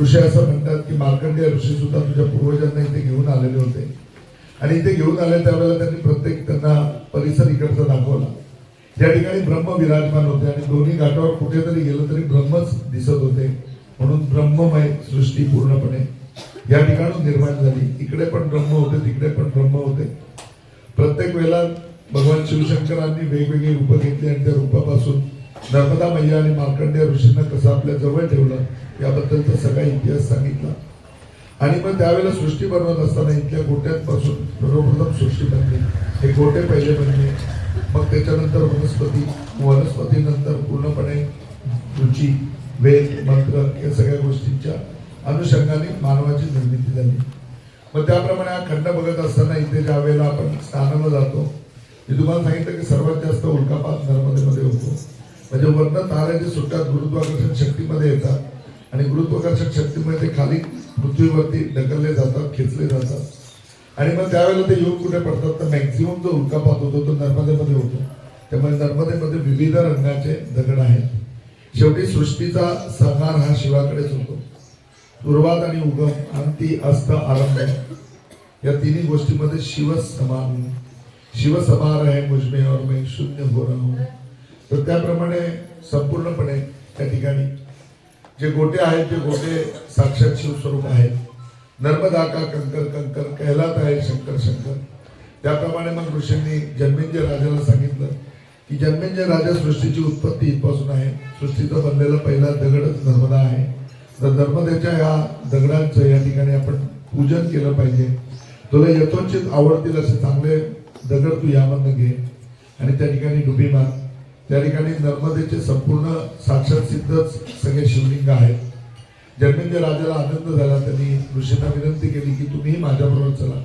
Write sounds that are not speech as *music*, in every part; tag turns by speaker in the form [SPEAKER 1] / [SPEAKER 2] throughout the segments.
[SPEAKER 1] ऋषी असं म्हणतात की मार्कंडेय ऋषी सुद्धा तुझ्या पूर्वजांना इथे घेऊन आलेले होते. आणि इथे घेऊन आले त्यावेळेला त्यांनी प्रत्येक त्यांना परिसर इकडचा दाखवला. ज्या ठिकाणी ब्रह्म विराजमान होते आणि दोन्ही घाटावर कुठेतरी गेलं तरी ब्रह्मच दिसत होते. म्हणून ब्रह्ममय सृष्टी पूर्णपणे या ठिकाणून निर्माण झाली. इकडे पण ब्रह्म होते तिकडे पण ब्रह्म होते. प्रत्येक वेळेला भगवान शिवशंकरांनी वेगवेगळी रूपं घेतली आणि त्या रूपापासून नर्मदा मैया आणि मार्कंडेय ऋषींना कसं आपल्या जवळ ठेवलं याबद्दलचा सगळा इतिहास सांगितला. आणि मग त्यावेळेला सृष्टी बनवत असताना इथल्या गोट्यांपासून सर्वप्रथम सृष्टी बनली. हे गोटे पहिले बनले. मग त्याच्यानंतर वनस्पती वनस्पतीनंतर पूर्णपणे रुची वेद मंत्र या सगळ्या गोष्टींच्या अनुषंगाने मानवाची निर्मिती झाली. मग त्याप्रमाणे हा खंड बघत असताना इथे ज्या वेळेला आपण स्नानाला जातो मी तुम्हाला सांगितलं की सर्वात जास्त उल्कापात नर्मदेमध्ये होतो. म्हणजे वर्ण तारे सुट्ट्यात गुरुत्वाकर्षण शक्तीमध्ये येतात आणि गुरुत्वाकर्षण शक्तीमुळे ते खाली पृथ्वीवरती ढकलले जातात खेचले जातात. आणि मग त्यावेळेला ते योग कुठे पडतात? तर मॅक्झिमम जो उल्कापात होतो तो नर्मदेमध्ये होतो. त्यामुळे नर्मदेमध्ये विविध रंगाचे दगड आहेत. शेवटी सृष्टीचा संहार हा शिवाकडेच होतो. सुरुवात आणि उगम अंती अस्त आरंभ या तिन्ही गोष्टीमध्ये शिव समान. शिव समान आहे मुजमे और मैं शून्य हो रहा हूं. तर त्याप्रमाणे संपूर्णपणे त्या ठिकाणी जे गोटे आहेत ते गोटे साक्षात शिवस्वरूप आहेत. नर्मदा का कंकर कंकर कहलात आहे शंकर शंकर. त्याप्रमाणे मग ऋषींनी जन्मेंजय राजाला सांगितलं की जन्मेंजय राजा सृष्टीची उत्पत्ती इथपासून आहे. सृष्टीचा बनलेला पहिला दगडच नर्मदा आहे. तर नर्मदेच्या या दगडांचं या ठिकाणी आपण पूजन केलं पाहिजे. तुला यथोचित आवडतील असे चांगले दगड तू यामधनं घे. आणि त्या ठिकाणी डुबी मार. त्या ठिकाणी नर्मदेचे संपूर्ण साक्षात सिद्धच सगळे शिवलिंग आहेत. जन्मेंद्र राजाला आनंद झाला त्यांनी ऋषींना विनंती केली की तुम्ही माझ्याबरोबर चला.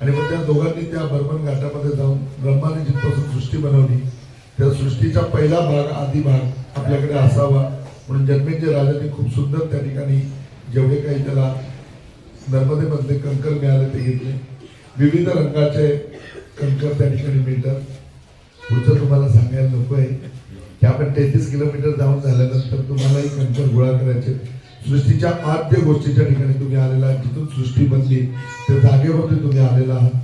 [SPEAKER 1] आणि मग त्या दोघांनी त्या बर्मन घाटामध्ये जाऊन ब्रह्माने जिथपासून सृष्टी बनवली त्या सृष्टीचा पहिला भाग आधी भाग आपल्याकडे असावा. म्हणून जन्मेंद्र राजाने खूप सुंदर त्या ठिकाणी जेवढे काही त्याला नर्मदेमधले कंकर मिळाले ते घेतले. विविध रंगाचे कंकर त्या ठिकाणी मिळतात. पुढचं तुम्हाला सांगायला नको आहे. की आपण तेहतीस किलोमीटर जाऊन झाल्यानंतर तुम्हालाही कंकर गोळा करायचे. सृष्टीच्या आद्य गोष्टीच्या ठिकाणी तुम्ही आलेला आहात. जिथून सृष्टी बनली त्या जागेवरती तुम्ही आलेला आहात.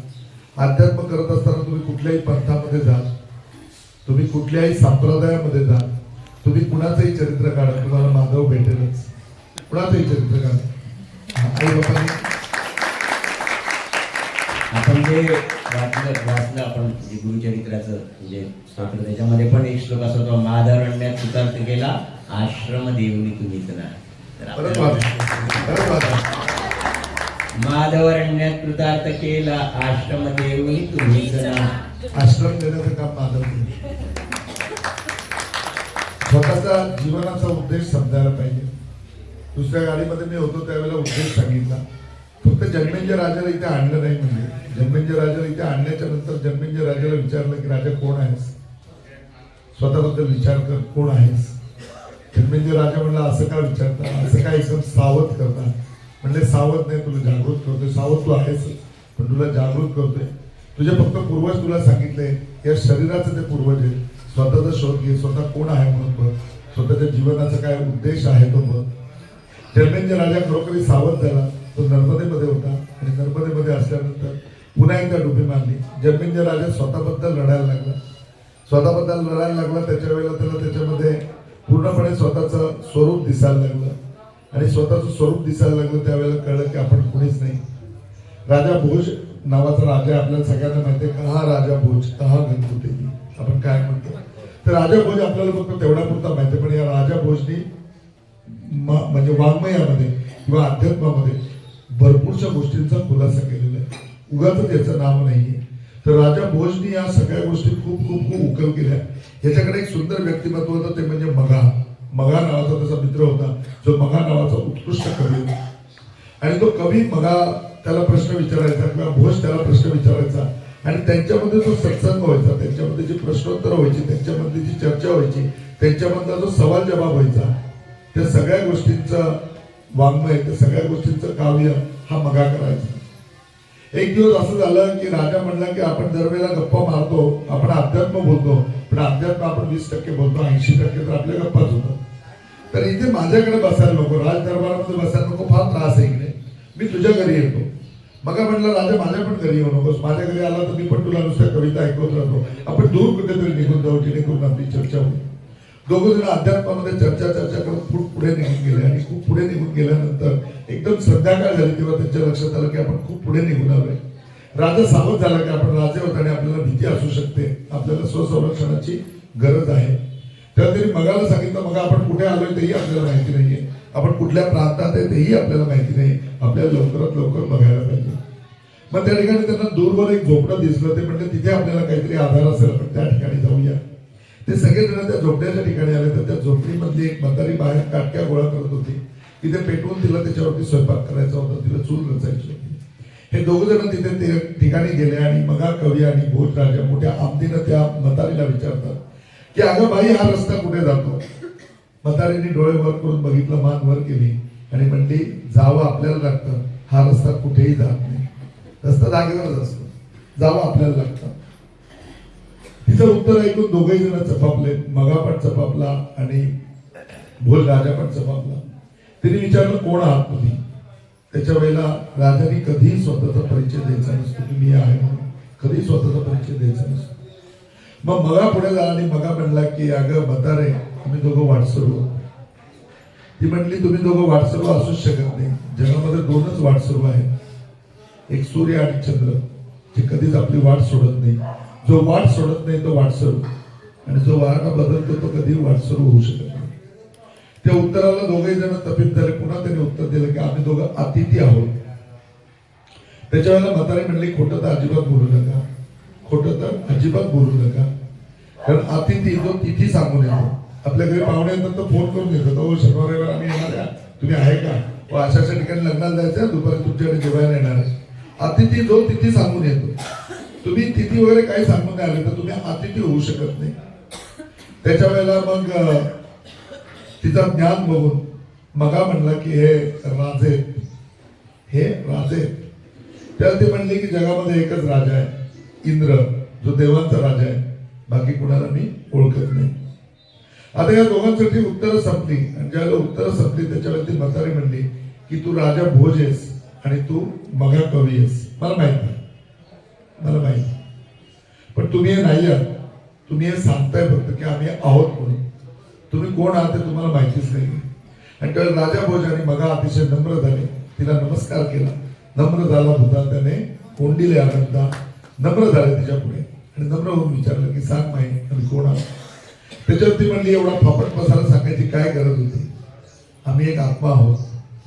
[SPEAKER 1] अध्यात्म करत असताना तुम्ही कुठल्याही पंथामध्ये जा तुम्ही कुठल्याही संप्रदायामध्ये जा तुम्ही कुणाचंही चरित्र काढा. तुम्हाला माधव भेटेलच. कुणाचंही चरित्र काढा. आई
[SPEAKER 2] आपण जे वाचलं वाचलं आपण जे गुरुचरित्राचं म्हणजे स्तोत्र त्याच्यामध्ये पण एक श्लोक असा होता माधवरण्यात सुतार्थ केला आश्रम देवनी
[SPEAKER 1] वाचा
[SPEAKER 2] माधवरण्यात कृतार्थ केला आश्रम देवनी तुम्हीच ना
[SPEAKER 1] आश्रम देण्याचं काम माधव. स्वतःचा जीवनाचा उद्देश समजायला पाहिजे. दुसऱ्या गाडीमध्ये मी होतो त्यावेळेला उद्देश सांगितला. फक्त जन्मेंजय राजाला इथे आणलं नाही म्हणजे. जन्मेंजय राजाला इथे आणण्याच्या नंतर जन्मेंजय राजाला विचारलं की राजा कोण आहेस? स्वतःबद्दल विचार कर कोण आहेस? जन्मेंजय राजा म्हणला असं का विचारता? असं काय एकदम सावध करता? म्हणले सावध नाही तुला जागृत करतोय. सावध तू आहेस पण तुला जागृत करतोय. तुझे फक्त पूर्वज तुला सांगितले. या शरीराचं ते पूर्वज आहे. स्वतःचा शोध घे स्वतः कोण आहे म्हणून बघ. स्वतःच्या जीवनाचा काय उद्देश आहे तो बघ. जन्मेंजय राजा खरोखरी सावध झाला. तो नर्मदेमध्ये होता आणि नर्मदेमध्ये असल्यानंतर पुन्हा एकदा डुबी मारली. जन्मेंजय राजा स्वतःबद्दल लढायला लागला. स्वतःबद्दल लढायला लागला त्याच्या वेळेला त्याला त्याच्यामध्ये पूर्णपणे स्वतःचं स्वरूप दिसायला लागलं. आणि स्वतःचं स्वरूप दिसायला लागलं त्यावेळेला कळलं की आपण कुणीच नाही. राजा भोज नावाचा राजा आपल्याला सगळ्यांना माहिती आहे कहा राजा भोज कहा गणपती. आपण काय म्हणतो? तर राजा भोज आपल्याला फक्त तेवढा पुरता माहिती आहे, पण या राजा भोजनी म्हणजे वाङ्मयामध्ये किंवा अध्यात्मामध्ये भरपूरशा गोष्टींचा खुलासा केलेला आहे. उगाच याचं नाव नाहीये. तर राजा भोजनी या सगळ्या गोष्टी खूप खूप खूप उकल केल्या. याच्याकडे एक सुंदर व्यक्तिमत्व होतं ते म्हणजे मगा. मगा नावाचा त्याचा मित्र होता. जो मगा नावाचा उत्कृष्ट कवी होता. आणि तो कवी मगा त्याला प्रश्न विचारायचा किंवा भोज त्याला प्रश्न विचारायचा. आणि त्यांच्यामध्ये जो सत्संग व्हायचा त्यांच्यामध्ये जी प्रश्नोत्तर व्हायची त्यांच्यामध्ये जी चर्चा व्हायची त्यांच्यामधला जो सवाल जवाब व्हायचा त्या सगळ्या गोष्टींचा वाङ्मय त्या सगळ्या गोष्टींचं काव्य हा मगा करायचा. एक दिवस असं झालं की राजा म्हणला की आपण दरवेळेला गप्पा मारतो आपण अध्यात्म बोलतो पण अध्यात्म आपण वीस टक्के बोलतो ऐंशी टक्के तर आपल्या गप्पाच होतात. तर इथे माझ्याकडे बसायला नको राज दरबारामध्ये बसायला नको फार त्रास आहे इकडे. मी तुझ्या घरी येतो. मग म्हटलं राजा माझ्या पण घरी येऊ नकोस. माझ्या घरी आला तर मी पण तुला नुसत्या कविता ऐकवत राहतो. आपण दूर कुठेतरी निघून जाऊ जेणेकरून आपली चर्चा होईल. दोघं जण अध्यात्मामध्ये चर्चा चर्चा करून खूप पुढे निघून गेले आणि खूप पुढे निघून गेल्यानंतर एकदम संध्याकाळ झाली तेव्हा त्यांच्या लक्षात आलं की आपण खूप पुढे निघून आलोय. राजा सावध झाला की आपण राजे होत आणि आपल्याला भीती असू शकते. आपल्याला स्वसंरक्षणाची गरज आहे. तेव्हा त्यांनी मगाला सांगितलं मग आपण कुठे आलोय तेही आपल्याला माहिती नाहीये. आपण कुठल्या प्रांतात आहे तेही आपल्याला माहिती नाही आपल्याला लवकरात लवकर बघायला पाहिजे. मग त्या ठिकाणी त्यांना दूरवर एक झोपडं दिसलं. ते म्हणजे तिथे आपल्याला काहीतरी आधार असेल आपण त्या ठिकाणी जाऊया. ते सगळेजण त्या झोपड्याच्या ठिकाणी आले तर त्या झोपडीमधली एक म्हातारी बाहेर काटक्या गोळा करत होती. तिथे पेटवून तिला त्याच्यावरती स्वयंपाक करायचा होता. तिला चूल रचायची होती. हे दोघ जण तिथे ते ठिकाणी गेले आणि मगा कवी आणि भोज राजा मोठ्या आमदीनं त्या म्हातारीला विचारतात की अगं बाई हा रस्ता कुठे जातो? म्हातारीने डोळे वर करून बघितलं मान वर केली आणि म्हणली जावं आपल्याला लागतं. हा रस्ता कुठेही जात नाही. रस्ता जागेवरच असतो. जावं आपल्याला लागतं. तिचं उत्तर ऐकून दोघही जण चपापले मगा पण चपापला आणि भोल राजा पण चपापला. तिने विचारलं कोण आहात तुम्ही? त्याच्या वेळेला राजाने कधीही स्वतःचा परिचय द्यायचा नसतो की मी आहे म्हणून. कधी स्वतःचा परिचय द्यायचा नसतो. मग मगा पुढे झाला आणि मगा म्हणला की अगं म्हातारे आम्ही दोघं वाटसरू ती म्हटली तुम्ही दोघं वाटसरू असूच शकत नाही. जगामध्ये दोनच वाटसरू आहेत. एक सूर्य आणि चंद्र जे कधीच आपली वाट सोडत नाही. जो वाट सोडत नाही तो वाटसरू आणि जो वारा बदलतो तो कधी वाटसरू होऊ शकत नाही. त्या उत्तराला दोघे जण तपित झाले. पुन्हा त्यांनी उत्तर दिलं की आम्ही दोघं अतिथी आहोत. त्याच्या वेळेला म्हातारी म्हणली खोटं तर अजिबात बोलू नका. खोटं तर अजिबात बोलू नका. कारण अतिथी जो तिथी सांगून येतो. आपल्या घरी पाहुणे येतात तर फोन करून येतात. हो शनिवार रविवार आम्ही येणार आहे. तुम्ही आहे का? व अशा अशा ठिकाणी लग्नाला जायचं दुपारी तुमच्याकडे जेवायला येणार आहे. अतिथी जो तिथी सांगून येतो. तुम्ही तिथी वगैरे काही सांगून नाही आले तर तुम्ही अतिथी होऊ शकत नाही. त्याच्या वेळेला मग तिचा ज्ञान बघून मगा म्हणला की हे राजे हे राजे. त्याला ते म्हणले की जगामध्ये एकच राजा आहे इंद्र जो देवांचा राजा आहे. बाकी कुणाला मी ओळखत नाही. आता या दोघांसाठी उत्तरं संपली. आणि ज्यावेळेला उत्तरं संपली त्याच्यावरती म्हातारी म्हणली की तू राजा भोज आहेस आणि तू मगा कवी आहेस. मला माहीत नाही. मला माहीत पण तुम्ही हे नाही आहात. तुम्ही हे सांगताय फक्त की आम्ही आहोत म्हणून. तुम्ही कोण आहात ते तुम्हाला माहितीच नाही. आणि त्यावेळी राजा भोज मगा अतिशय नम्र झाले. तिला नमस्कार केला. नम्र झाला होता. त्याने कोंडीले आनंदा नम्र झाले तिच्या पुढे. आणि नम्र होऊन विचारलं की सांग माहीत आम्ही कोण आहोत? त्याच्यावरती म्हणली एवढा फापट पसारा सांगायची काय गरज होती? आम्ही एक आत्मा आहोत.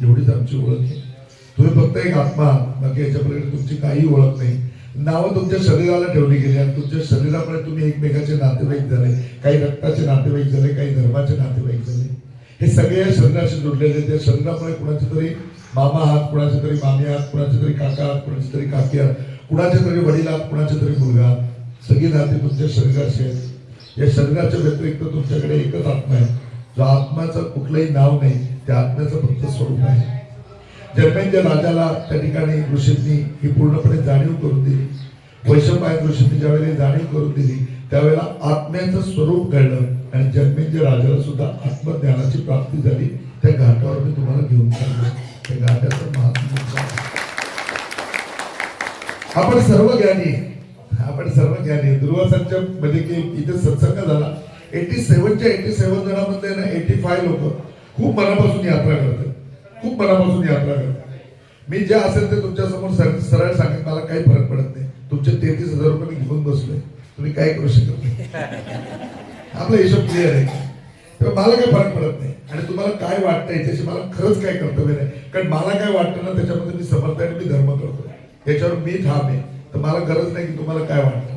[SPEAKER 1] एवढीच आमची ओळख आहे. तुम्ही फक्त एक आत्मा आहात. बाकी याच्यापलीकडे तुमची काही ओळख नाही. नावं तुमच्या शरीराला ठेवली गेली आणि तुमच्या शरीरामुळे तुम्ही एकमेकाचे नातेवाईक झाले काही रक्ताचे नातेवाईक झाले काही धर्माचे नातेवाईक झाले. हे सगळे या शरीराशी जोडलेले आहेत. त्या शरीरामुळे कुणाचे तरी मामा आहात कुणाचे तरी मामी आहात कुणाचे तरी काका आहात कुणाचे तरी काकी आहात कुणाचे तरी वडील आहात कुणाचे तरी मुलगा आहात. सगळी नाते तुमच्या शरीराशी आहेत. या शरीराच्या व्यतिरिक्त तुमच्याकडे एकच आत्मा आहे. जो आत्म्याचं कुठलंही नाव नाही त्या आत्म्याचं फक्त स्वरूप आहे. जन्मेंद्र राजाला त्या ठिकाणी ऋषींनी ही पूर्णपणे जाणीव करून दिली. वैशंपायन ऋषींनी ज्यावेळेला जाणीव करून दिली त्यावेळेला आत्म्याचं स्वरूप कळलं आणि जन्मेंद्र राजाला सुद्धा आत्मज्ञानाची प्राप्ती झाली. त्या घाटावर मी तुम्हाला घेऊन चाललो. त्या घाटाचं महात्मा आपण सर्व ज्ञानी आपण सर्व ज्ञानी आहे. दुर्वासांच्या म्हणजे की इथे सत्संग झाला. एटी सेव्हनच्या एटी सेव्हन जणांमध्ये ना एटी फाय लोक खूप मनापासून यात्रा करतात. खूप मनापासून यात्रा करतात मी जे असेल ते तुमच्यासमोर सर- सरळ सांगेन मला काही फरक पडत नाही. तुमचे तेहतीस हजार रुपये मी घेऊन बसलोय. तुम्ही काय करू शकत नाही. आपला हिशोब क्लिअर आहे. तेव्हा मला काही फरक पडत नाही. आणि तुम्हाला काय वाटतं याच्याशी मला खरंच काय कर्तव्य नाही. कारण मला काय वाटतं ना त्याच्यामध्ये मी समर्थ आहे आणि मी धर्म करतो याच्यावर मी ठाम आहे. तर मला गरज नाही की तुम्हाला काय वाटतं.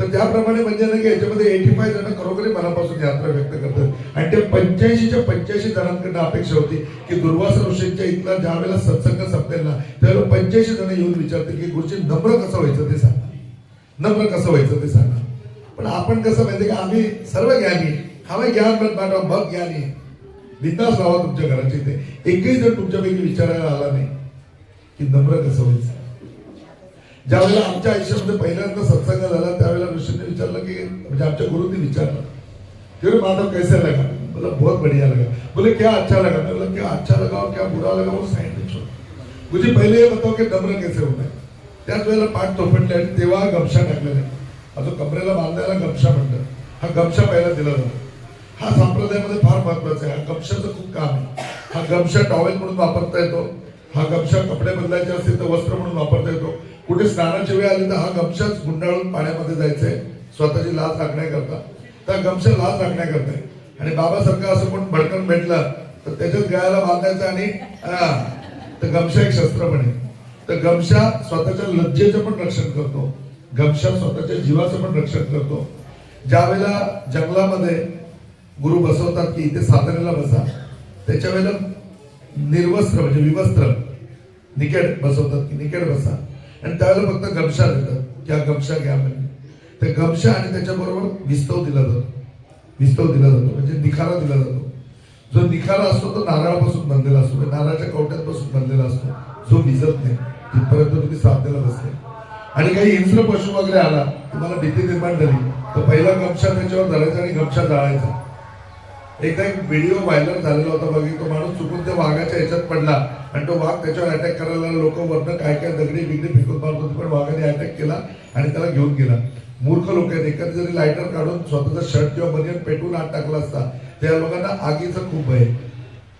[SPEAKER 1] तर त्याप्रमाणे म्हणजे ना की याच्यामध्ये एटी फाय जण खरोखरी मनापासून यात्रा व्यक्त करतात. आणि त्या पंच्याऐंशीच्या पंच्याऐंशी जणांकडनं अपेक्षा होती की दुर्वासा ऋषींच्या इथला ज्या वेळेला सत्संग संपेल ना त्यावेळेला पंच्याऐंशी जण येऊन विचारतील की गुरुजी नम्र कसं व्हायचं ते सांगा. नम्र कसं व्हायचं ते सांगा. पण आपण कसं माहिती की आम्ही सर्व ज्ञानी हवे ज्ञान पण पाठवा मग ज्ञानी बिंदास लावा तुमच्या घराचे इथे. एकही जण तुमच्यापैकी विचारायला आला नाही की नम्र कसं व्हायचं? ज्यावेळेला आमच्या आयुष्यामध्ये पहिल्यांदा सत्संग झाला त्यावेळेला ऋषीने विचारलं की म्हणजे आमच्या गुरुंनी विचारलं. की माधव कैसे लगा? बोला बहुत बढ़िया लगा. बोले क्या अच्छा लगा? मैं बोला क्या अच्छा लगा और क्या बुरा लगा वो साइड हो. मुझे पहिले हे बताओ की नम्र कैसे होणार त्याच वेळेला पाठ तोफडले आणि तेव्हा गमशा टाकलेले अजून कमरेला बांधायला गमशा म्हणतात हा गमशा पहिला दिला जातो. हा संप्रदायामध्ये फार महत्त्वाचा आहे. हा गमशाचं खूप काम आहे. हा गमशा टॉवेल म्हणून वापरता येतो. हा गमशा कपडे बदलायचे असतील तर वस्त्र म्हणून वापरता येतो. कुठे स्नानाची वेळ आली तर हा गमशाच गुंडाळून पाण्यामध्ये जायचंय. स्वतःची लाज राखण्याकरता त्या गमशा लाज राखण्याकरता आणि बाबासारखा असं कोण भडकन भेटलं तर त्याच्यात गळ्याला बांधायचं आणि तर गमशा एक शस्त्र म्हणे तर गमशा स्वतःच्या लज्जेचं पण रक्षण करतो. गमशा स्वतःच्या जीवाचं पण रक्षण करतो. ज्या वेळेला जंगलामध्ये गुरु बसवतात की इथे साधनेला बसा त्याच्या वेळेला निर्वस्त्र म्हणजे विवस्त्र निकेड बसवतात की निकेड बसा. आणि त्यावेळेला फक्त गमशा देतात. की हा गमशा घ्या म्हणजे. ते गमशा आणि त्याच्याबरोबर विस्तव दिला जातो. विस्तव दिला जातो. म्हणजे निखारा दिला जातो. जो निखारा असतो तो नारळापासून बनलेला असतो. म्हणजे नारळाच्या कवट्यांपासून बनलेला असतो. जो भिजत नाही. तिथपर्यंत तुम्ही साधलेला बसले आणि काही हिंस्र पशु वगैरे आला तुम्हाला भीती निर्माण झाली तर पहिला गमशा त्याच्यावर धरायचा आणि गमशा जाळायचा. एकदा एक व्हिडिओ व्हायरल झालेला होता बघितलं तो माणूस चुकून त्या वाघाच्या ह्याच्यात पडला. आणि तो वाघ त्याच्यावर अटॅक करायला लोक वरनं काय काय दगडी बिगडी फेकून मारत होते पण वाघाने अटॅक केला आणि त्याला घेऊन गेला. मूर्ख लोक आहेत. एखादी जरी लायटर काढून स्वतःचा शर्ट किंवा बनियन पेटून आत टाकला असता त्या लोकांना आगीचं खूप आहे.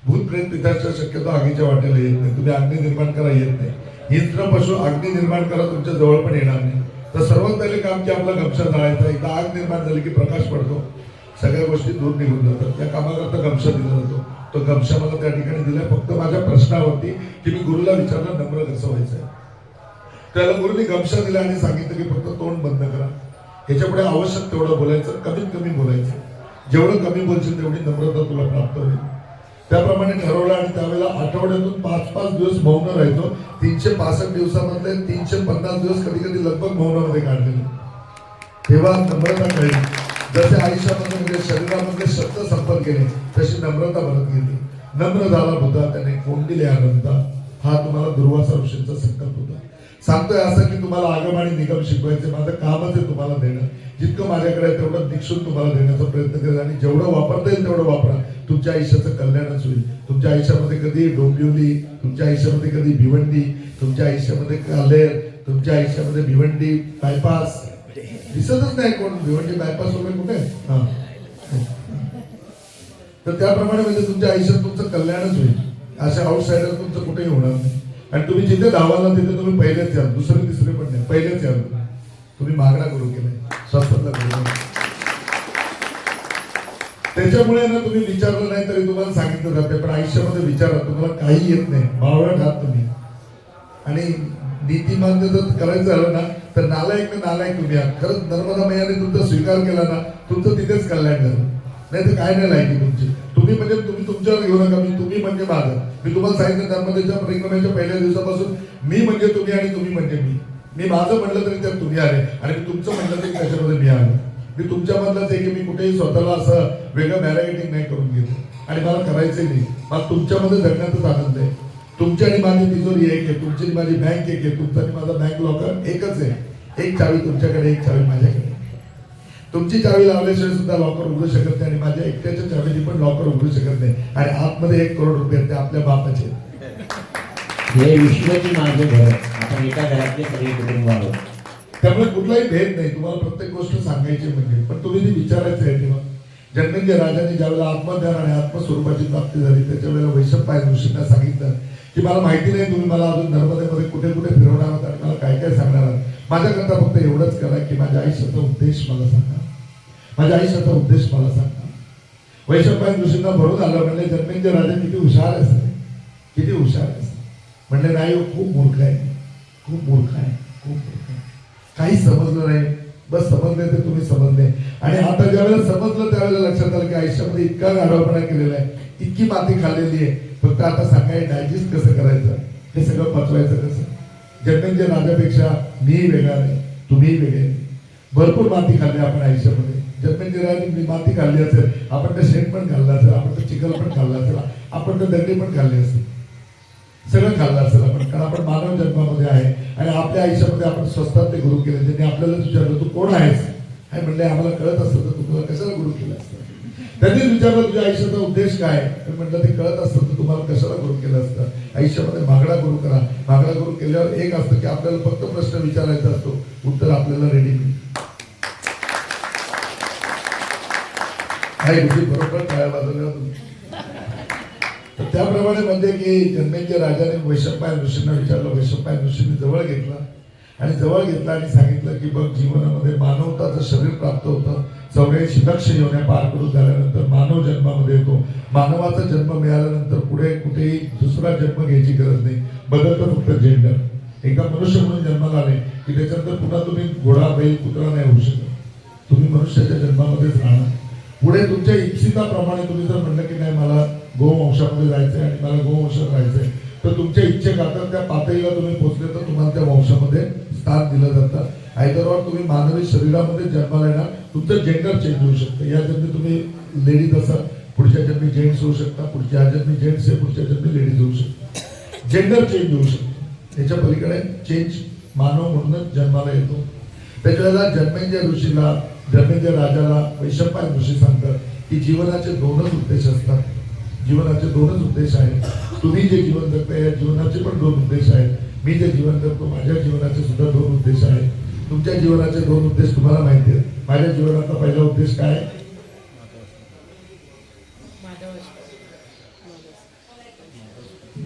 [SPEAKER 1] भूतप्रेत पिताच्या शक्यतो आगीच्या वाटेला येत नाही. तुम्ही अग्नी निर्माण करा येत नाही. हिंस्र पशु अग्नी निर्माण करा तुमच्या जवळ पण येणार नाही. तर सर्वात पहिले काम की आपला गमशा जाळायचा एकदा आग निर्माण झाली की प्रकाश पडतो. सगळ्या गोष्टी दूर निघून जातात. त्या कामाकरता गमशा दिला जातो. तो गमशा मला त्या ठिकाणी दिलाय. फक्त माझ्या प्रश्नावरती की मी गुरुला विचारलं नम्र कसं व्हायचंय त्याला गुरुनी गमशा दिला आणि सांगितलं की फक्त तोंड बंद करा. ह्याच्यापुढे आवश्यक तेवढं बोलायचं कमीत कमी बोलायचं. जेवढं कमी बोलशील तेवढी नम्रता तुला प्राप्त होईल. त्याप्रमाणे ठरवलं आणि त्यावेळेला आठवड्यातून पाच पाच दिवस मौन राहायचो. तीनशे पासष्ट दिवसामधले तीनशे पन्नास दिवस कधी कधी लगभग मौनामध्ये काढलेले. तेव्हा नम्रता कळली. जसे आयुष्यामध्ये म्हणजे शरीरामध्ये शब्द संपन्न केले तशी नम्रता भरत गेली नम्र झाला होता त्याने कोंडिले आनंदा हा तुम्हाला दुर्वासा ऋषींचा संकल्प होता. सांगतोय असं की तुम्हाला आगम आणि निगम शिकवायचे माझं कामच आहे तुम्हाला देणं. जितकं माझ्याकडे तेवढं निक्षून तुम्हाला देण्याचा प्रयत्न करेल आणि जेवढं वापरता येईल तेवढं वापरा. तुमच्या आयुष्याचं कल्याणच होईल. तुमच्या आयुष्यामध्ये कधी डोंबिवली तुमच्या आयुष्यामध्ये कधी भिवंडी तुमच्या आयुष्यामध्ये कालेर तुमच्या आयुष्यामध्ये भिवंडी बायपास दिसतच नाही कोण. भिवंडी बायपास वगैरे कुठे? हा. तर त्याप्रमाणे म्हणजे तुमच्या आयुष्यात तुमचं कल्याणच होईल. अशा आउटसाइडर तुमचं कुठेही होणार नाही. आणि तुम्ही जिथे धावाल तिथे तुम्ही पहिलेच याल. दुसरे तिसरे पण नाही. पहिलेच याल. तुम्ही मागणा करू केलाय. करू त्याच्यामुळे ना तुम्ही विचारलं नाही तरी तुम्हाला सांगितलं जाते. पण आयुष्यामध्ये विचारा तुम्हाला काही येत नाही. बावळट आहात तुम्ही. आणि नीतिमान जर करायचं झालं ना तर नालायक ना नालायक तुम्ही आहात खरंच नर्मदा मैयाने तुमचा स्वीकार केला ना तुमचं तिथेच कल्याण झालं. नाही तर काय नाही लायकी तुमची. तुम्ही म्हणजे तुम्ही तुमच्यावर घेऊ नका मी तुम्ही म्हणजे माझं मी तुम्हाला सांगितलं नर्मदेच्या परिक्रमेच्या पहिल्या दिवसापासून मी म्हणजे तुम्ही आणि तुम्ही म्हणजे मी. मी माझं म्हणलं तरी त्यात तुम्ही आले. आणि मी तुमचं म्हणलं तरी त्याच्यामध्ये मी आलो. मी तुमच्यामधलंच आहे की मी कुठेही स्वतःला असं वेगळं बॅरिकेटिंग नाही करून घेतो. आणि मला करायचंही नाही. मला तुमच्यामध्ये जगण्यातच आनंद आहे. तुमची आणि माझी तिजोरी एक आहे तुमची आणि माझी बँक एक आहे तुमचा आणि माझा बँक लॉकर एकच आहे. एक चावी तुमच्याकडे एक चावी माझ्याकडे. तुमची चावी लावल्याशिवाय सुद्धा लॉकर उघडू शकत नाही आणि माझ्या एकट्याच्या चावीने पण लॉकर उघडू शकत नाही. आणि आतमध्ये एक करोड रुपये ते आपल्या बापाचे.
[SPEAKER 2] हे विश्वची माझं घर आपण एका घरातले सगळे कुटुंब आहोत.
[SPEAKER 1] त्यामुळे कुठलाही भेद नाही. तुम्हाला प्रत्येक गोष्ट सांगायची म्हणजे. पण तुम्ही ती विचारायचं आहे तेव्हा. जन्मेंद्र राजाने ज्यावेळेला आत्मज्ञान आणि आत्मस्वरूपाची प्राप्ती झाली त्याच्या वेळेला वैशंपाय ऋषींना सांगितलं की मला माहिती नाही तुम्ही मला अजून नर्मदेमध्ये कुठे कुठे फिरवणार आहात मला काय काय सांगणार आहात. माझ्याकरता फक्त एवढंच करा की माझ्या आयुष्याचा उद्देश मला सांगा. माझ्या आयुष्याचा उद्देश मला सांगा. वैशंपायन ऋषींना भरून आलं म्हणले जन्मेंद्र राजे किती हुशार असते किती हुशार असते म्हणले नाही हो, खूप मूर्ख आहे. खूप मूर्ख आहे खूप मूर्ख आहे. काही समजलं नाही. बस समजले ते तुम्ही समजले. आणि आता ज्यावेळेला समजलं त्यावेळेला लक्षात आलं की आयुष्यामध्ये इतका गाढवपणा केलेला आहे. इतकी माती खाल्लेली आहे. फक्त आता सांगाय डायजेस्ट कसं करायचं? हे सगळं पचवायचं कसं? जन्मेंद्र राजापेक्षा मी वेगळा नाही तुम्ही वेगळे भरपूर माती खाल्ली आपण आयुष्यामध्ये. जन्मेंद्राने माती खाल्ली असेल आपण तर शेण पण खाल्लं असेल आपण तर चिखल पण खाल्लं असेल आपण तर दगडी पण खाल्ली असेल. सगळं खाल्लं असेल आपण कारण आपण मानव जन्मामध्ये आहे आणि आपल्या आयुष्यामध्ये आपण स्वस्तात ते गुरु केले त्यांनी आपल्याला विचारलं तू कोण आहेस? हे म्हणले आम्हाला कळत असतं तर तुम्हाला कशाला गुरु केलं असतं? त्यांनी विचारलं तुझ्या आयुष्याचा उद्देश काय? मी म्हटलं ते कळत असतं तर तुम्हाला कशाला गुरु केलं असतं? आयुष्यामध्ये मागडा गुरु करा. मागडा गुरु केल्यावर एक असतं की आपल्याला फक्त प्रश्न विचारायचा असतो उत्तर आपल्याला रेडी मिळेल. काही गोष्टी बरोबर टाळ्या बाजूला तुम्ही तर त्याप्रमाणे म्हणजे की जन्मेच्या राजाने वैशंपाय ऋषींना विचारलं वैशंपाय ऋषींनी जवळ घेतला. आणि जवळ घेतला आणि सांगितलं की बघ जीवनामध्ये मानवताचं शरीर प्राप्त होतं. चौऱ्याऐंशी लक्ष येऊन पार करून झाल्यानंतर मानव जन्मामध्ये येतो. मानवाचा जन्म मिळाल्यानंतर पुढे कुठेही दुसरा जन्म घ्यायची गरज नाही. बदलतं फक्त जेंडर एका मनुष्य म्हणून जन्माला आले की त्याच्यानंतर पुन्हा तुम्ही घोडा बैल कुत्रा नाही होऊ शकत. तुम्ही मनुष्याच्या जन्मामध्येच राहणार. पुढे तुमच्या इच्छिताप्रमाणे तुम्ही जर म्हणलं की नाही मला गोवंशामध्ये जायचंय आणि मला गोवंशात राहायचंय तर तुमच्या इच्छे इच्छेखातर त्या पातळीला तुम्ही पोहोचले तर तुम्हाला त्या वंशामध्ये स्थान दिलं जातं. हैदराबाद तुम्ही मानवी शरीरामध्ये जन्माला येणार. तुमचं जेंडर चेंज होऊ शकतं. या जन्मी तुम्ही लेडीज असाल पुढच्या जन्मी जेंट्स होऊ शकता पुढच्या जन्मी जेंट्स आहे पुढच्या जन्मी लेडीज होऊ शकता. जेंडर चेंज होऊ शकतं. त्याच्या पलीकडे चेंज मानव म्हणूनच जन्माला येतो. त्याच्या जन्मेंद्र ऋषीला जन्मेंजय राजाला वैशंपाय ऋषी सांगतात की जीवनाचे दोनच उद्देश असतात. जीवनाचे दोनच उद्देश आहेत. तुम्ही जे जीवन जगताय या जीवनाचे पण दोन उद्देश आहेत. मी जे जीवन जगतो माझ्या जीवनाचे सुद्धा दोन उद्देश आहेत. तुमच्या जीवनाचे दोन उद्देश तुम्हाला माहिती आहेत. माझ्या जीवनाचा पहिला उद्देश काय?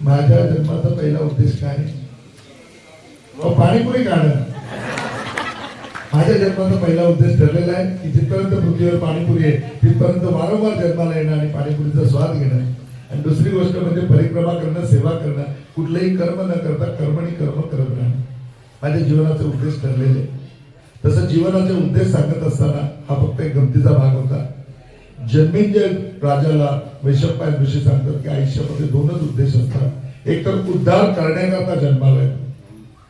[SPEAKER 1] माझ्या जन्माचा पहिला उद्देश काय? आहे? पाणीपुरी काढणं माझ्या जन्माचा पहिला उद्देश ठरलेला आहे की जिथपर्यंत पृथ्वीवर पाणीपुरी आहे तिथपर्यंत वारंवार जन्माला येणं आणि पाणीपुरीचा स्वाद घेणं. आणि दुसरी गोष्ट म्हणजे परिक्रमा करणं सेवा करणं कुठलंही कर्म न करता कर्मणी कर्म करत राहणं. माझ्या जीवनाचे उद्देश ठरलेले. तसं जीवनाचे उद्देश सांगत असताना हा फक्त एक गमतीचा भाग होता. जन्मेंजय राजाला वैशंपाय दिवशी सांगतात की आयुष्यामध्ये दोनच उद्देश असतात. एक तर उद्धार करण्याकरता जन्माला येतो.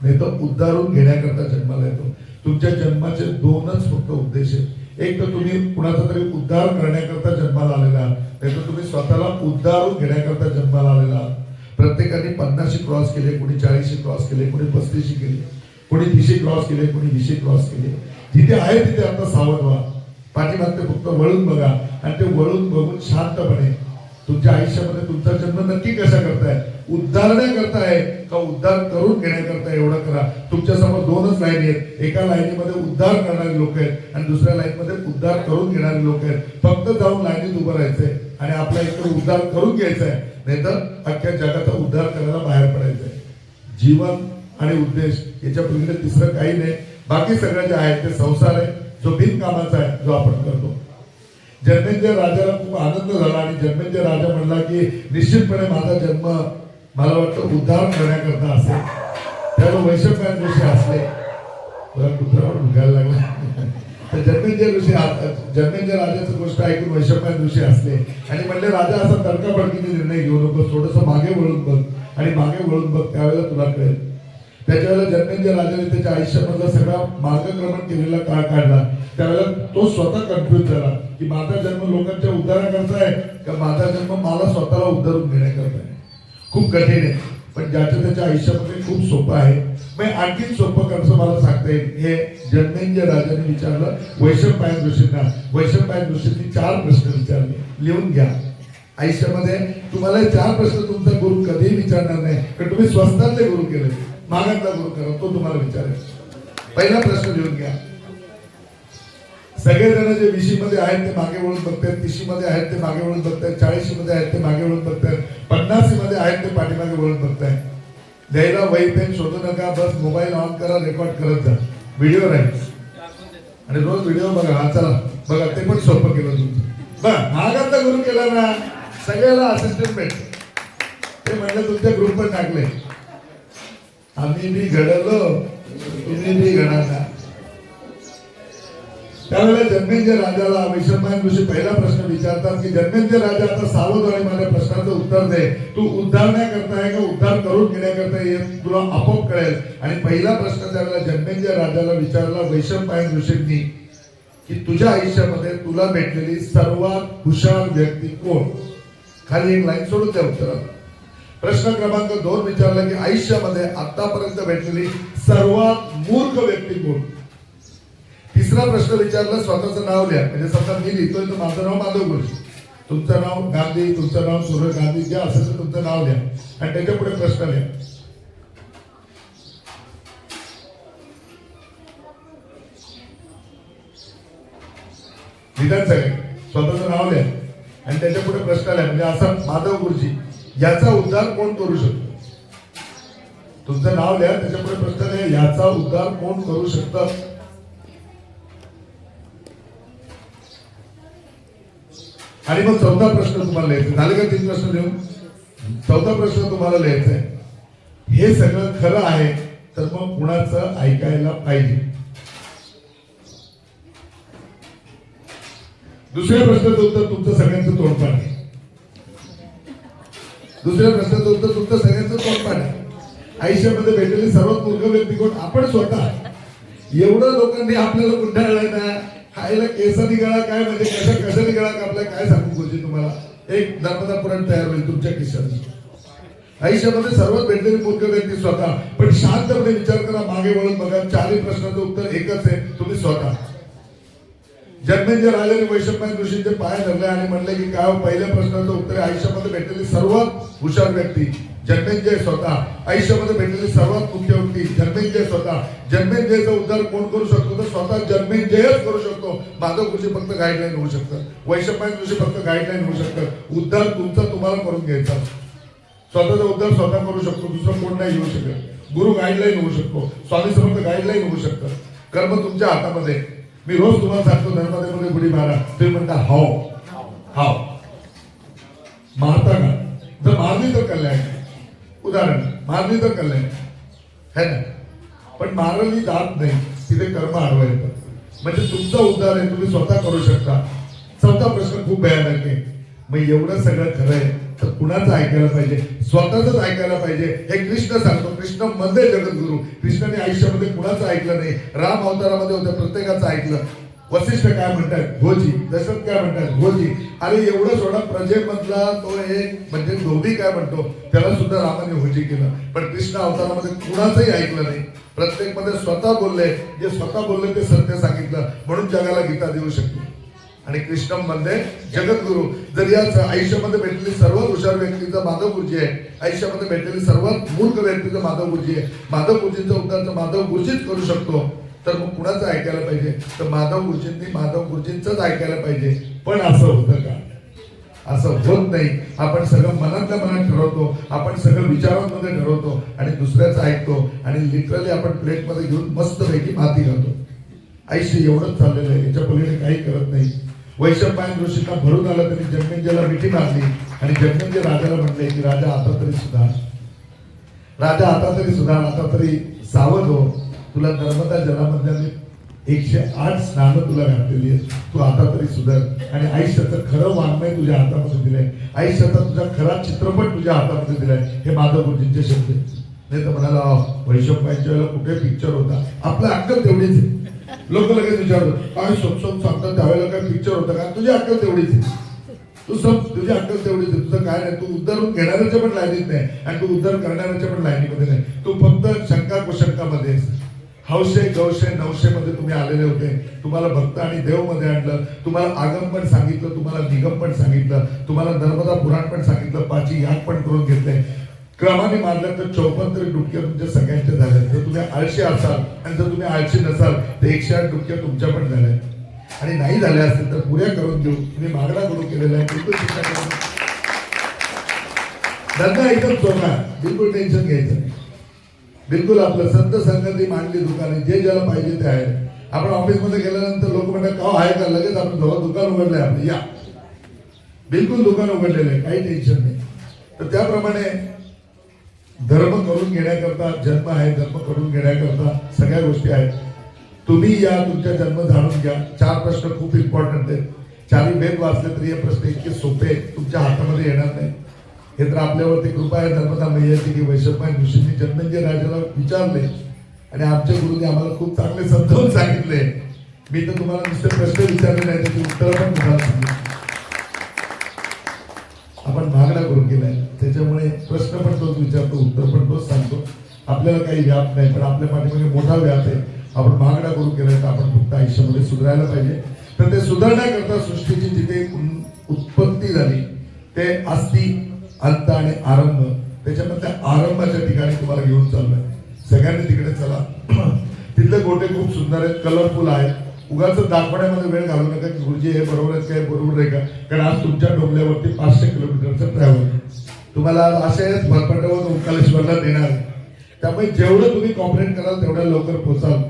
[SPEAKER 1] नाही तर उद्धारून घेण्याकरता जन्माला येतो. तुमच्या जन्माचे दोनच फक्त उद्देश आहेत. एक तर तुम्ही कुणाचा तरी उद्धार करण्याकरता जन्माला आलेला आहात. नाही तर तुम्ही स्वतःला उद्धारून घेण्याकरता जन्माला आलेला प्रत्येकाने पन्नाशी क्रॉस केले कोणी चाळीसशे क्रॉस केले कोणी पस्तीसशे केले कोणी तीसशे क्रॉस केले कोणी वीसशे क्रॉस केले. जिथे आहे तिथे आता सावध व्हा. पाठीमागते फक्त वळून बघा आणि ते वळून बघून शांतपणे तुमच्या आयुष्यामध्ये तुमचा जन्म नक्की कशा करताय उद्धारण्याकरता आहे का उद्धार करून घेण्याकरता एवढं करा. तुमच्यासमोर दोनच लाईन आहेत. एका लाईनीमध्ये उद्धार करणारे लोक आहेत आणि दुसऱ्या लाईनमध्ये उद्धार करून घेणारे लोक आहेत. फक्त जाऊन लाईनीत उभं राहायचंय. आणि आपला एक उद्धार करून घ्यायचा आहे नाहीतर अख्ख्या जगाचा उद्धार करायला बाहेर पडायचंय. जीवन आणि उद्देश याच्या पलीकडे तिसरं काही नाही. बाकी सगळं जे आहे ते संसार आहे. जो बिनकामाचा आहे जो आपण करतो. जन्मेंजय राजाला खूप आनंद झाला आणि जन्मेंजय राजा म्हणला की निश्चितपणे माझा जन्म मला वाटतं उद्धार करण्याकरता असेल. त्यामुळे वैशंपायन ऋषी असले बघा कुत्रावर लागला. तर जन्मेंजय ऋषी आ- जन्मेंजय राजाचं गोष्ट ऐकून वैशंपायन ऋषी असले आणि म्हणले राजा असा तडकाफडकीने निर्णय घेऊ नको. थोडस मागे वळून बघ. आणि मागे वळून बघ त्यावेळेला तुला कळेल. त्याच्या वेळेला जन्मेंजय राजाने त्याच्या आयुष्यामधला सगळा मार्गक्रमण केलेला काळ काढला. त्यावेळेला तो स्वतः कन्फ्युज झाला की माझा जन्म लोकांच्या उद्धाराकरता आहे का माझा जन्म मला स्वतःला उद्धारून घेण्याकरता आहे? खूप कठीण आहे. पण ज्याच्या त्याच्या आयुष्यामध्ये खूप सोपं आहे. मग आणखीन सोपं कसं मला सांगता येईल. हे जन्मेंद्र राजाने विचारलं वैशंपायन ऋषींना वैशंपायन ऋषींनी चार प्रश्न विचारले. लिहून घ्या. आयुष्यामध्ये तुम्हाला हे चार प्रश्न तुमचा गुरु कधीही विचारणार नाही कारण तुम्ही स्वस्तातले गुरु केले. मागातला गुरु करा तो तुम्हाला विचारेल. पहिला प्रश्न लिहून घ्या. सगळेजण जे विशी मध्ये आहेत ते मागे वळून बघतात तिशी मध्ये आहेत ते मागे वळून बघतात चाळीशी मध्ये आहेत ते मागे वळून बघतात पन्नासी मध्ये आहेत ते पाठीमागे वळून बघतायत. द्यायला वही पेन शोधू नका बस मोबाईल ऑन करा रेकॉर्ड करत जा. व्हिडिओ राहील आणि रोज व्हिडिओ बघा हा चला बघा ते पण सोपं केलं तुमचं. बघा महागातला गुरु केला ना सगळ्याला असिस्टंट भेट ते म्हणलं तुमच्या ग्रुप पण टाकले आम्ही बी घडलो तुम्ही बी घडा त्यावेळेला जन्मेंद्र राजाला विश्रमान ऋषी पहिला प्रश्न विचारतात की जन्मेंद्र राजा आता सावध आणि माझ्या प्रश्नाचं उत्तर दे. तू उद्धार नाही करता आहे का उद्धार करून घेण्याकरता हे तुला आपोआप कळेल. आणि पहिला प्रश्न त्यावेळेला जन्मेंद्र राजाला विचारला वैशंपायन ऋषींनी की तुझ्या आयुष्यामध्ये तुला भेटलेली सर्वात हुशार व्यक्ती कोण? खाली एक लाईन सोडून द्या उत्तरात. प्रश्न क्रमांक दोन विचारला की आयुष्यामध्ये आतापर्यंत भेटलेली सर्वात मूर्ख व्यक्ती कोण? तिसरा प्रश्न विचारला स्वतःचं नाव लिहा. म्हणजे समजा मी लिहितोय तर माझं नाव माधव गुरुजी तुमचं नाव गांधी तुमचं नाव सूरज गांधी जे असेल तर तुमचं नाव लिहा. आणि त्याच्या पुढे प्रश्न लिहा. विधान सगळे स्वतःचं नाव लिहा. आणि त्याच्या पुढे प्रश्न लिहा. म्हणजे असा माधव गुरुजी याचा उद्धार कोण करू शकतो? तुमचं नाव लिहा त्याच्या पुढे प्रश्न लिहा. याचा उद्धार कोण करू शकतं? आणि मग चौथा प्रश्न तुम्हाला लिहायचा झाले का तीन प्रश्न लिहून चौथा प्रश्न तुम्हाला लिहायचा आहे. हे सगळं खरं आहे तर मग कुणाचं ऐकायला पाहिजे? दुसऱ्या प्रश्नाचं उत्तर तुमचं सगळ्यांचं तोडपाड आहे. दुसऱ्या प्रश्नाचं उत्तर तुमचं सगळ्यांचं तोडपाड आहे. आयुष्यामध्ये भेटलेली सर्वात मूर्ख व्यक्ती कोण आपण स्वतः. एवढं लोकांनी आपल्याला गुंडाळलंय ना खायला केस निघाला काय म्हणजे कशा निघाला का आपल्या काय सांगू गुरुजी तुम्हाला? एक नर्मदा पुराण तयार होईल तुमच्या खिशात आयुष्यामध्ये सर्वात भेटलेली मूर्ख व्यक्ती स्वतः. पण शांतपणे विचार करा मागे वळून बघा. चारही प्रश्नाचं उत्तर एकच आहे तुम्ही स्वतः. जन्मेंद्र राजाने वैशंपायन ऋषींचे पाय धरले आणि म्हणले की काय हो, पहिल्या प्रश्नाचं उत्तर आहे आयुष्यामध्ये भेटलेली सर्वात हुशार व्यक्ती. जन्मेंजय स्वतः. आयुष्यामध्ये भेटलेली सर्वात मुख्य व्यक्ती जन्मेंजय स्वतः. जन्मेंजयचा उद्धार कोण करू शकतो? तर स्वतः जन्मेंजयच करू शकतो. माधव कृषी फक्त गाईडलाईन होऊ शकतं. वैशंपायन कृषी फक्त गाईडलाईन होऊ शकतं. उद्धार तुमचा तुम्हाला करून घ्यायचा. स्वतःचा उद्धार स्वतः करू शकतो. दुसरं कोण नाही येऊ शकत. गुरु गाईडलाईन होऊ शकतो. स्वामी समर्थ गाईडलाईन होऊ शकतं. कर्म तुमच्या हातामध्ये. मी रोज तुम्हाला सांगतो नर्मदेमध्ये गुढी मारा. तुम्ही म्हणता हाव. हाव. मारता का? जर मारली तर कल्याण. उदाहरण मारली तर कल्याण. है ना? पण मारली जात नाही. तिथे कर्म आडवा येतात म्हणजे तुमचा उद्धार आहे तुम्ही स्वतः करू शकता. चौथा प्रश्न खूप भयानक आहे. मग एवढं सगळं खरं आहे तर कुणाचं ऐकायला पाहिजे? स्वतःच ऐकायला पाहिजे. हे कृष्ण सांगतो कृष्णमध्ये जगद्गुरु. कृष्णाने आयुष्यामध्ये कुणाचं ऐकलं नाही? राम अवतारामध्ये होत्या प्रत्येकाचं ऐकलं. वशिष्ठ काय म्हणतात? घोजी दशरथ काय म्हणतात? घोजी अरे एवढं सोडा प्रजेमधला तो एक म्हणजे धोबी काय म्हणतो? त्याला सुद्धा रामाने होजी केलं. पण कृष्ण अवतारामध्ये कुणाचंही ऐकलं नाही. प्रत्येकमध्ये स्वतः बोलले. जे स्वतः बोलले ते सत्य सांगितलं. म्हणून जगाला गीता देऊ शकते. आणि कृष्णम म्हणजे जगद्गुरु जर या आयुष्यामध्ये भेटलेली सर्वात हुशार व्यक्तीचं माधव गुरुजी आहे. आयुष्यामध्ये भेटलेली सर्वात मूर्ख व्यक्तीचं माधव गुरुजी आहे. माधव गुरुजींचा उद्धार माधव गुरुजीच करू शकतो. तर मग कुणाचं ऐकायला पाहिजे? तर माधव गुरुजींनी माधव गुरुजींचंच ऐकायला पाहिजे. पण असं होतं का? असं होत नाही. आपण सगळं मनातल्या मनात ठरवतो. आपण सगळं विचारांमध्ये ठरवतो आणि दुसऱ्याचं ऐकतो. आणि लिटरली आपण प्लेटमध्ये घेऊन मस्तपैकी माती घालतो. आयुष्य एवढंच चाललेलं आहे. याच्या पलीकडे काही करत नाही. वैशंपायन ऋषींना भरून आलं तरी जन्मेंजयला मिठी मारली. आणि जन्मेंजय राजाला म्हणले की राजा आता तरी सुधार. राजा आता तरी सुधार. आता तरी सावध हो. तुला नर्मदा जलामधल्या मी एकशे आठ स्नानं तुला घातलेली आहेत. तू आता तरी सुधार. आणि आयुष्याचं खरं वाङ्मय तुझ्या हातामध्ये दिलंय. आयुष्याचा तुझा खरा चित्रपट तुझ्या हातामध्ये दिलाय. हे माधव गुरुजींचे शब्द नाही तर म्हणाला वैशंपायनच्या वेळेला कुठे पिक्चर होता? आपलं अक्कल तेवढीच आहे. लोक लगेच विचारतो काय सोपसोप सांगतात त्यावेळेला काय पिक्चर होता का? तुझी अक्कल तेवढीच आहे. तू सब तुझी अक्कल तेवढीच आहे. तुझं काय नाही तू उद्धारून घेणाऱ्याच्या पण लाईनीत नाही आणि तू उद्धार करणाऱ्याच्या पण लाईनीमध्ये नाही. तू फक्त शंका कुशंकामध्ये आहेस. हौशे गौशे नवशे मध्ये तुम्ही आलेले होते. तुम्हाला भक्त आणि देवमध्ये आणलं. तुम्हाला आगम पण सांगितलं तुम्हाला निगम पण सांगितलं तुम्हाला नर्मदा पुराण पण सांगितलं पाची याग पण करून घेतले. क्रमाने मारलं तर चौपन्न तरी डुबक्या तुमच्या सगळ्यांच्या झाल्या जर तुम्ही आळशी असाल आणि जर तुम्ही आळशी नसाल तर एकशे आठ डुबक्या तुमच्या पण झाल्या आणि नाही झाल्या असतील तर पुऱ्या करून देऊ तुम्ही मागणा करून केलेला आहे. बिलकुल करू धंदा एकदम बिलकुल टेन्शन घ्यायचं नाही. बिलकुल आपलं संत संगती मांडली दुकाने जे ज्याला पाहिजे ते आहे. आपण ऑफिसमध्ये गेल्यानंतर लोक म्हणतात का हो, आहे का? लगेच आपण दुकान उघडलंय आपलं या. बिलकुल दुकान उघडलेलं आहे काही टेन्शन नाही. तर त्याप्रमाणे धर्म करून घेण्याकरता जन्म आहे धर्म करून घेण्याकरता सगळ्या गोष्टी आहेत. तुम्ही या तुमच्या जन्म जाणून घ्या. चार प्रश्न खूप इम्पॉर्टंट आहेत. चारही वेद वाचले तरी हे प्रश्न इतके सोपे तुमच्या हातामध्ये येणार नाही हे तर आपल्यावरती कृपा आहे धर्मता मैयाची की वैशंपायन ऋषींनी चंदनजी राजाला विचारले. आणि आमच्या गुरुने आम्हाला खूप चांगले समजावून सांगितले. मी तर तुम्हाला नुसते प्रश्न विचारले नाही त्याची उत्तर पण तुम्हाला आपण भागडा करून गेलाय. त्याच्यामुळे प्रश्न पण तोच विचारतो उत्तर पण तोच सांगतो. आपल्याला काही व्याप नाही पण आपल्या पाठीमध्ये मोठा व्याप आहे. आपण महागडा करून गेलाय तर आपण फक्त आयुष्यामध्ये सुधारायला पाहिजे. तर ते सुधारण्याकरता सृष्टीची जिथे उत्पत्ती झाली ते अस्ति अंत आणि आरंभ त्याच्यामध्ये आरंभाच्या ठिकाणी तुम्हाला घेऊन चाललोय. सगळ्यांनी तिकडे चला. *clears throat* तिथले गोटे खूप सुंदर आहेत कलरफुल आहेत. उगाच दाखवण्यामध्ये वेळ घालू नका की गुरुजी हे बरोबर आहेत काय बरोबर आहे का? कारण आज तुमच्या डोंगल्यावरती पाचशे किलोमीटरचं ट्रॅव्हल तुम्हाला असेच भरपटावर ओंकालेश्वरला देणार आहे. त्यामुळे जेवढं तुम्ही कॉपरेट कराल तेवढ्या लवकर पोचाल.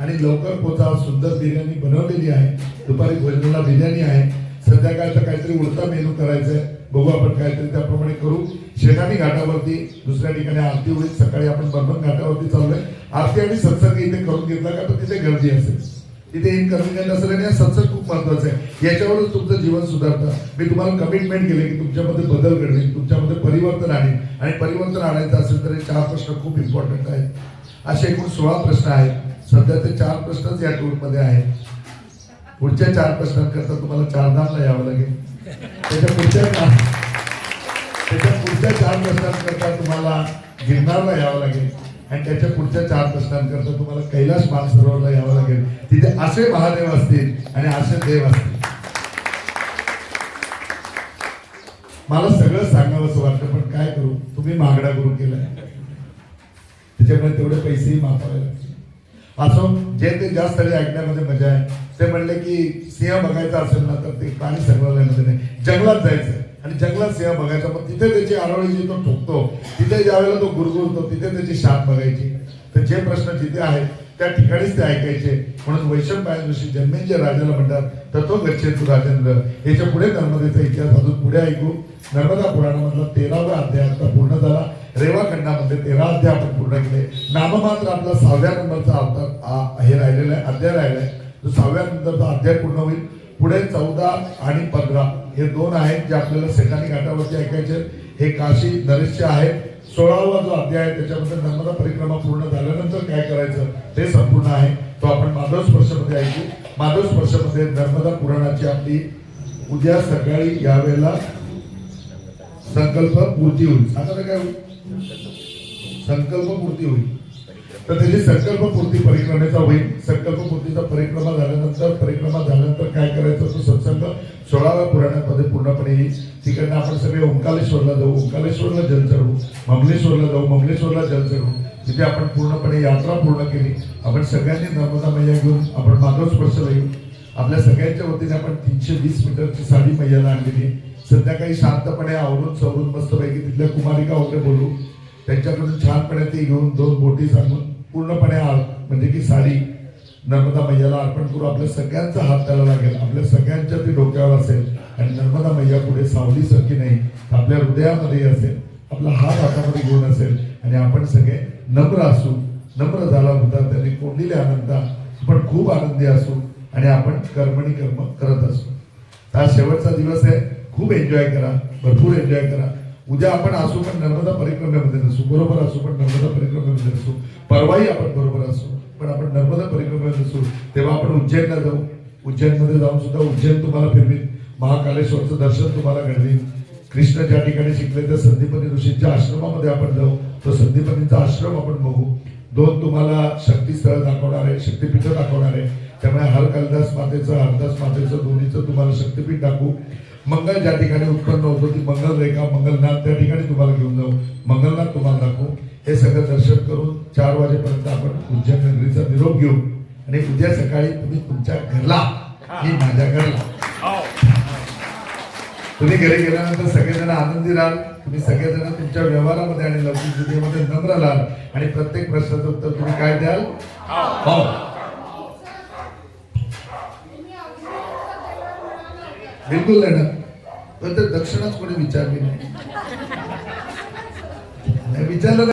[SPEAKER 1] आणि लवकर पोचा सुंदर बिर्याणी बनवलेली आहे. दुपारी भोजनाला बिर्याणी आहे. संध्याकाळचं काहीतरी उलटा मेनू करायचं आहे बघू आपण काहीतरी त्याप्रमाणे करू. शेतानी घाटावरती दुसऱ्या ठिकाणी आरती होईल. सकाळी आपण बर्मन घाटावरती चाललोय. आरती आणि सत्संग इथे करून घेतला का? तर तिथे गर्दी असेल. तिथे इनकन्व्हिनियंट असेल आणि सत्संग खूप महत्वाचं आहे. याच्यावरच तुमचं जीवन सुधारतं. मी तुम्हाला कमिटमेंट केले की तुमच्यामध्ये बदल घडेल तुमच्यामध्ये परिवर्तन आणेल आणि परिवर्तन आणायचं असेल तर हे चार प्रश्न खूप इम्पॉर्टंट आहेत. असे एकूण सोळा प्रश्न आहेत. सध्या ते चार प्रश्नच या टूरमध्ये आहेत. पुढच्या चार प्रश्नांकरता तुम्हाला चारधामला यावं लागेल. त्याच्या पुढच्या त्याच्या पुढच्या चार प्रश्नांकरता तुम्हाला गिरणारला यावं लागेल. आणि त्याच्या पुढच्या चार प्रश्नांकरता तुम्हाला कैलास मानसरोवरला यावं लागेल. तिथे असे महादेव असतील आणि असे देव असतील. मला सगळं सांगावं असं वाटतं पण काय करू? तुम्ही मागडा करून केलाय. त्याच्यामुळे तेवढे पैसेही मापावे लागतील. असो जे ते ज्या स्थळी ऐकण्यामध्ये मजा आहे ते म्हणले की सिंह बघायचा असेल ना तर ते प्राणी संग्रहालयामध्ये नाही जंगलात जायचं आणि जंगलात सिंह बघायचा मग तिथे त्याची आरोळी जी तो ठोकतो तिथे ज्यावेळेला तो गुरगुरतो तिथे त्याची शाप बघायची. तर जे प्रश्न जिथे आहेत त्या ठिकाणीच ते ऐकायचे. म्हणून वैशंपायन ऋषी जे राजाला म्हणतात तर तो गच्छेतू राजेंद्र याच्यापुढे नर्मदेचा इतिहास अजून पुढे ऐकू. नर्मदा पुराणामधला तेरावा अध्याय आता पूर्ण झाला. रेवाखंडामध्ये तेरा अध्याय आपण पूर्ण केले. नाममात्र आपला सहाव्या नंबरचा अवतार आ- हे राहिलेला आहे अध्याय राहिला आहे. तो सहाव्या नंबरचा अध्याय पूर्ण होईल. पुढे चौदा आणि पंधरा हे दोन आहेत जे आपल्याला सेठानी घाटावरती ऐकायचे. आहेत. हे काशी नरेशचे आहेत. सोळावा जो अध्याय आहे त्याच्यामध्ये नर्मदा परिक्रमा पूर्ण झाल्यानंतर काय करायचं ते संपूर्ण आहे. तो आपण माधव स्पर्शमध्ये ऐकू. माधव स्पर्शमध्ये नर्मदा पुराणाची आपली उद्या सकाळी यावेळेला संकल्प पूर्ती होईल. आता काय होईल? संकल्प पूर्ती होईल. तर त्याची संकल्प पूर्ती परिक्रमेचा होईल. संकल्प पूर्तीचा परिक्रमा झाल्यानंतर परिक्रमा झाल्यानंतर काय करायचं? तो सत्संग सोळाव्या पुराणामध्ये पूर्णपणे येईल. तिकडनं आपण सगळे ओंकालेश्वरला जाऊ. ओंकालेश्वरला जल चढू ममलेश्वरला जाऊ. ममलेश्वरला जल चढू तिथे आपण पूर्णपणे यात्रा पूर्ण केली. आपण सगळ्यांनी नर्मदा मैया घेऊन आपण माधव स्पर्शला येऊ. आपल्या सगळ्यांच्या वतीने आपण तीनशे वीस मीटरची साडी मैयाला आणलेली संध्याकाळी शांतपणे आवरून सवरून मस्तपैकी तिथल्या कुमारिका वगैरे बोलू त्यांच्याकडून छानपणे ते घेऊन दोन बोटी सांगून पूर्णपणे आ- म्हणजे की साडी नर्मदा मैयाला अर्पण करू. आपल्या सगळ्यांचा हात त्याला लागेल. आपल्या सगळ्यांच्या ती डोक्यावर असेल आणि नर्मदा मैया पुढे सावलीसारखी नाही आपल्या हृदयामध्ये असेल आपला हात हातामध्ये घेऊन असेल आणि आपण सगळे नम्र असू नम्र झाला होता त्यांनी कोंडलेले आनंदा आपण खूप आनंदी असू आणि आपण कर्मणी कर्म करत असू. हा शेवटचा दिवस आहे. खूप एन्जॉय करा. भरपूर एन्जॉय करा. उद्या आपण असू पण नर्मदा परिक्रमेमध्ये नसू. बरोबर असू पण नर्मदा परिक्रमेमध्ये नसू. परवाही आपण बरोबर असू. पण आपण नर्मदा परिक्रमेमध्ये नसू तेव्हा आपण उज्जैनला जाऊ. उज्जैनमध्ये जाऊन सुद्धा उज्जैन तुम्हाला फिरवीन. महाकालेश्वरचं दर्शन तुम्हाला घडवीन. कृष्ण ज्या ठिकाणी शिकले त्या संदीपनी ऋषींच्या आश्रमामध्ये आपण जाऊ. तो संदीपनीचा आश्रम आपण बघू. दोन तुम्हाला शक्तीस्थळ दाखवणार आहे शक्तीपीठ दाखवणार आहे. त्यामुळे हर कालिदास मातेचं हरदास मातेचं दोन्हीचं तुम्हाला शक्तीपीठ दाखवू. मंगल ज्या ठिकाणी उत्पन्न होतो ती मंगल रेखा मंगलनाथ त्या ठिकाणी तुम्हाला घेऊन जाऊ. मंगलनाथ तुम्हाला दाखवू. हे सगळं दर्शन करून चार वाजेपर्यंत आपण उज्जैन नगरीचा निरोप घेऊ. आणि उद्या सकाळी तुम्ही तुमच्या घरला मी माझ्या घरला. तुम्ही घरी गेल्यानंतर सगळेजण आनंदी राहाल. तुम्ही सगळेजण तुमच्या व्यवहारामध्ये आणि जिद्दीमध्ये नम्र राहाल. आणि प्रत्येक प्रश्नाचं उत्तर तुम्ही काय द्याल? हो. बिलकुल नाही ना. पण तर दक्षिणाच कोणी विचारली नाही, विचारलं